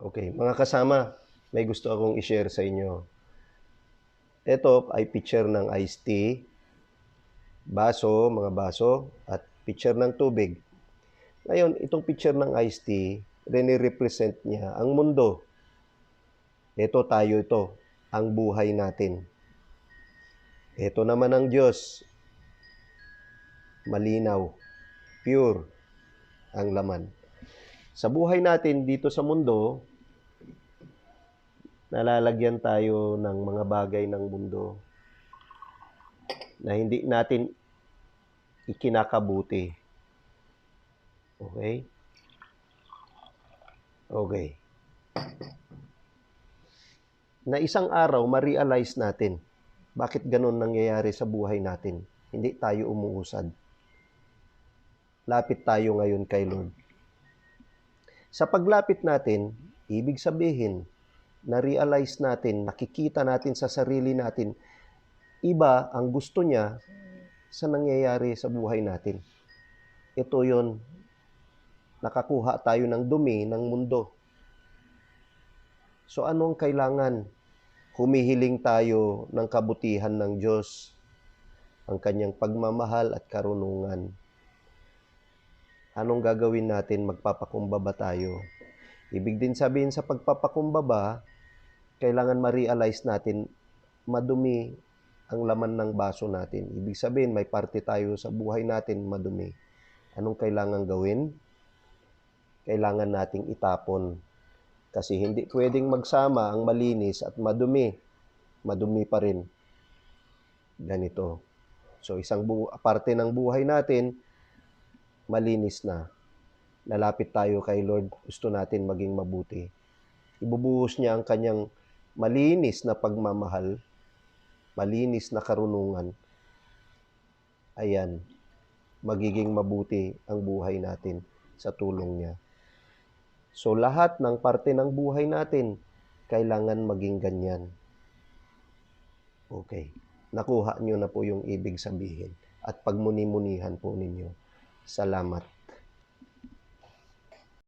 Okay, mga kasama, may gusto akong i-share sa inyo. Ito ay picture ng iced tea, baso, mga baso, at picture ng tubig. Ngayon, itong picture ng iced tea, rene-represent niya ang mundo. Ito tayo ito, ang buhay natin. Ito naman ang Diyos, malinaw, pure ang laman. Sa buhay natin dito sa mundo, nalalagyan tayo ng mga bagay ng mundo na hindi natin ikinakabuti. Okay? Okay. Na isang araw, ma-realize natin bakit ganun nangyayari sa buhay natin. Hindi tayo umuusad. Lapit tayo ngayon kay Lord. Sa paglapit natin, ibig sabihin, na-realize natin, nakikita natin sa sarili natin, iba ang gusto niya sa nangyayari sa buhay natin. Ito yon nakakuha tayo ng dumi ng mundo. So anong kailangan? Humihiling tayo ng kabutihan ng Diyos, ang kanyang pagmamahal at karunungan. Anong gagawin natin? Magpapakumbaba tayo. Ibig din sabihin sa pagpapakumbaba, kailangan ma-realize natin madumi ang laman ng baso natin. Ibig sabihin, may parte tayo sa buhay natin madumi. Anong kailangan gawin? Kailangan nating itapon. Kasi hindi pwedeng magsama ang malinis at madumi. Madumi pa rin. Ganito. So, isang bu- parte ng buhay natin, malinis na. Lalapit tayo kay Lord. Gusto natin maging mabuti. Ibubuhos niya ang kanyang malinis na pagmamahal, malinis na karunungan. Ayan, magiging mabuti ang buhay natin sa tulong niya. So lahat ng parte ng buhay natin, kailangan maging ganyan. Okay. Nakuha nyo na po yung ibig sabihin at pagmuni-munihan po ninyo. Salamat.